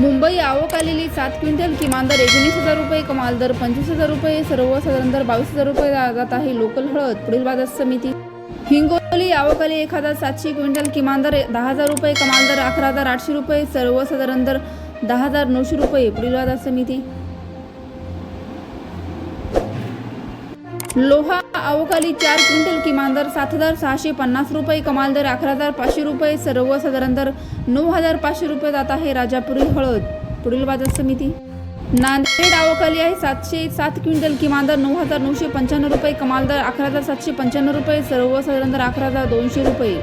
मुंबई आवक आलेली सात क्विंटल किमान दर एकोणीस हजार रुपये कमाल दर पंचवीस हजार रुपये सर्वसाधारण दर बावीस हजार रुपये जात आहे. लोकल हळद पुढील बाजार समिती. हिंगोली आवक आली एक हजार सातशे क्विंटल किमान दर दहा हजार रुपये कमाल दर अकरा हजार आठशे रुपये सर्वसाधारण दर दहा हजार नऊशे रुपये पुढील बाजार समिती. लोहा अवकाली चार क्विंटल किमान दर सात हजार सहाशे पन्नास रुपये कमाल दर अकरा हजार पाचशे रुपये सर्वसाधारण दर नऊ हजार पाचशे रुपये जात आहे राजापुरी हळद. पुढील बाजार समिती. नांदेड अवकाली आहे सातशे सात क्विंटल किमान दर नऊ हजार नऊशे पंच्याण्णव रुपये कमाल दर अकरा हजार सातशे पंच्याण्णव रुपये सर्वसाधारण दर अकरा हजार दोनशे रुपये.